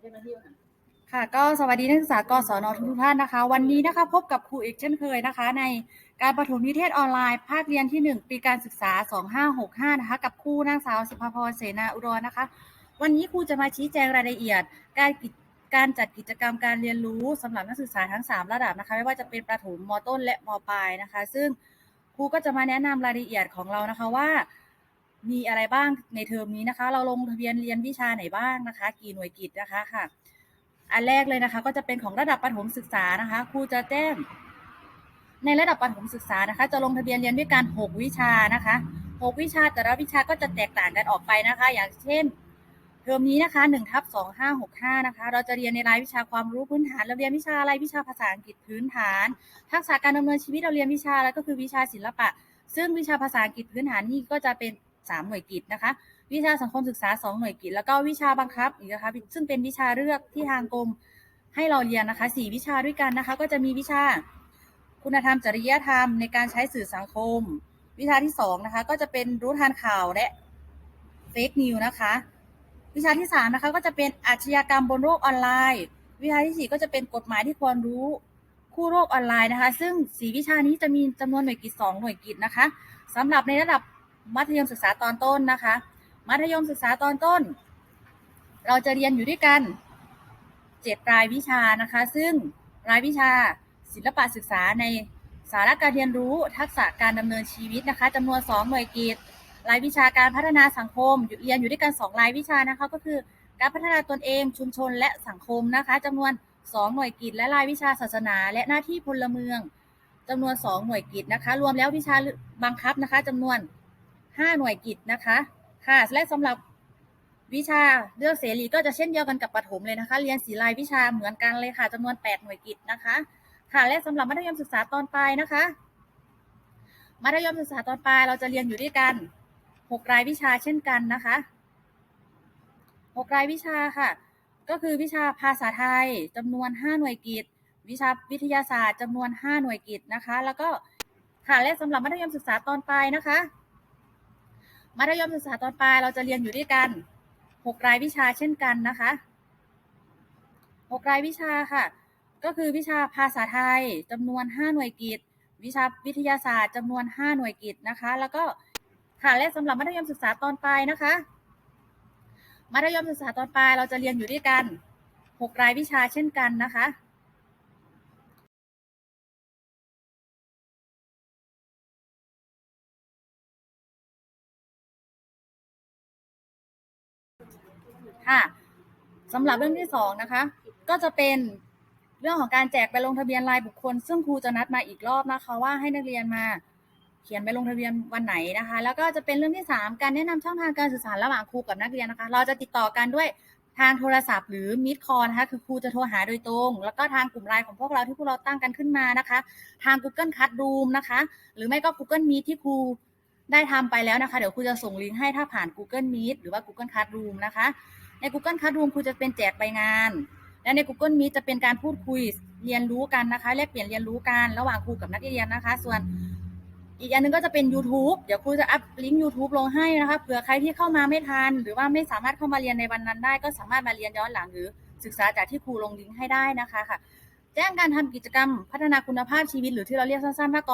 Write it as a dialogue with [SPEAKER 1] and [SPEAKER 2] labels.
[SPEAKER 1] เจ้าหน้าที่ค่ะ
[SPEAKER 2] ค่ะก็สวัสดีนักศึกษากศนทุกท่านนะคะ วันนี้นะคะพบกับครูเอกเช่นเคยนะคะ ในการประถมนิเทศออนไลน์ภาคเรียนที่ 1 ปีการศึกษา 2565 นะคะ กับครูนางสาวสุภพรเสนาอุดรนะคะ วันนี้ครูจะมาชี้แจงรายละเอียด การกิจการจัดกิจกรรมการเรียนรู้สำหรับนักศึกษาทั้ง 3 ระดับนะคะ ไม่ว่าจะเป็นประถมมต้นและมปลายนะคะ ซึ่งครูก็จะมาแนะนำรายละเอียดของเรานะคะว่า มีอะไรบ้างในเทอมนี้นะคะ เราลงทะเบียนเรียนวิชาไหนบ้างนะคะ กี่หน่วยกิจนะคะค่ะ อันแรกเลยนะคะ ก็จะเป็นของระดับประถมศึกษานะคะครูจะแจ้ง ในระดับประถมศึกษานะคะ จะลงทะเบียนเรียนด้วยกัน 6 วิชานะคะ 6 วิชาแต่ละวิชาก็จะแตกต่างกันออกไปนะคะ อย่างเช่นเทอมนี้นะคะ1ทับ2565นะคะ เราจะเรียนในรายวิชาความรู้พื้นฐาน เราเรียนวิชาอะไร วิชาภาษาอังกฤษพื้นฐาน ทักษะการดำเนินชีวิตเราเรียนวิชาอะไรก็คือวิชาศิลปะ ซึ่งวิชาภาษาอังกฤษพื้นฐานนี่ก็จะเป็น 3 หน่วยกิจนะคะ วิชาสังคมศึกษา 2 หน่วยกิจ แล้วก็วิชาบังคับอีกนะคะซึ่งเป็นวิชาเลือกที่ทางกรมให้เราเรียนนะคะสี่วิชาด้วยกันนะคะ ก็จะมีวิชาคุณธรรมจริยธรรมในการใช้สื่อสังคม วิชาที่สองนะคะก็จะเป็นรู้ทันข่าวและเฟกนิวนะคะ วิชาที่สามนะคะก็จะเป็นอาชญากรรมบนโลกออนไลน์ วิชาที่สี่ก็จะเป็นกฎหมายที่ควรรู้คู่โลกออนไลน์นะคะ ซึ่งสี่วิชานี้จะมีจำนวนหน่วยกิจสองหน่วยกิจนะคะสำหรับในระดับ มัธยมศึกษาตอนต้นนะคะ มัธยมศึกษาตอนต้น เราจะเรียนอยู่ด้วยกันเจ็ดรายวิชานะคะ ซึ่งรายวิชาศิลปะศึกษาในสาระการเรียนรู้ทักษะการดำเนินชีวิตนะคะจำนวน 2 หน่วยกิจรายวิชาการพัฒนาสังคมอยู่เรียนอยู่ด้วยกัน 2 รายวิชานะคะก็คือการพัฒนาตนเองชุมชนและสังคมนะคะจำนวน 2 หน่วยกิจ และรายวิชาศาสนา และหน้าที่พลเมืองจำนวน 2 หน่วยกิจนะคะ รวมแล้ววิชาบังคับนะคะจำนวน 5หน่วยกิจนะคะ ค่ะ และสำหรับวิชาเลือกเสรีก็จะเช่นเดียวกันกับประถมเลยนะคะ เรียนสีลายวิชาเหมือนกันเลยค่ะจำนวน 8 หน่วยกิจนะคะ ค่ะ และสำหรับมัธยมศึกษาตอนปลายนะคะ มัธยมศึกษาตอนปลายเราจะเรียนอยู่ด้วยกัน 6 รายวิชาเช่นกันนะคะ 6 รายวิชาค่ะ ก็คือวิชาภาษาไทยจำนวน 5 หน่วยกิจ วิชาวิทยาศาสตร์จำนวน 5 หน่วยกิจนะคะ แล้วก็ค่ะและสำหรับมัธยมศึกษาตอนปลายนะคะ มัธยมศึกษาตอนปลายเราจะเรียนอยู่ด้วยกันหกรายวิชาเช่นกันนะคะหกรายวิชาค่ะ ก็คือวิชาภาษาไทยจำนวนห้าหน่วยกิจ วิชาวิทยาศาสตร์จำนวนห้าหน่วยกิจนะคะ แล้วก็ค่ะและสำหรับมัธยมศึกษาตอนปลายนะคะ มัธยมศึกษาตอนปลายเราจะเรียนอยู่ด้วยกันหกรายวิชาเช่นกันนะคะ ค่ะสำหรับเรื่องที่สองนะคะ ก็จะเป็นเรื่องของการแจกใบลงทะเบียนรายบุคคล ซึ่งครูจะนัดมาอีกรอบนะคะว่าให้นักเรียนมาเขียนใบลงทะเบียนวันไหนนะคะ แล้วก็จะเป็นเรื่องที่สามการแนะนำช่องทางการสื่อสารระหว่างครูกับนักเรียนนะคะ เราจะติดต่อกันด้วยทางโทรศัพท์หรือมิดคอนะคะคือครูจะโทรหาโดยตรง แล้วก็ทางกลุ่มไลน์ของพวกเราที่พวกเราตั้งกันขึ้นมานะคะ ทาง Google Classroom นะคะ หรือไม่ก็ Google Meet ที่ครูได้ทำไปแล้วนะคะ เดี๋ยวครูจะส่งลิงก์ให้ถ้าผ่าน Google Meet หรือว่า Google Classroom นะคะ ใน Google Classroom ครูจะเป็นแจกใบงาน และใน Google Meet จะเป็นการพูดคุยเรียนรู้กันนะคะแลกเปลี่ยนเรียนรู้กันระหว่างครูกับนักเรียนนะคะ ส่วนอีกอันหนึงก็จะเป็น YouTube เดี๋ยวครูจะอัพลิงก์ YouTube ลงให้นะคะเผื่อใครที่เข้ามาไม่ทัน หรือว่าไม่สามารถเข้ามาเรียนในวันนั้นได้ ก็สามารถมาเรียนย้อนหลังหรือศึกษาจากที่ครูลงลิงก์ให้ได้นะคะค่ะ แจ้งการทำกิจกรรมพัฒนาคุณภาพชีวิตหรือที่เราเรียกสั้นๆว่าก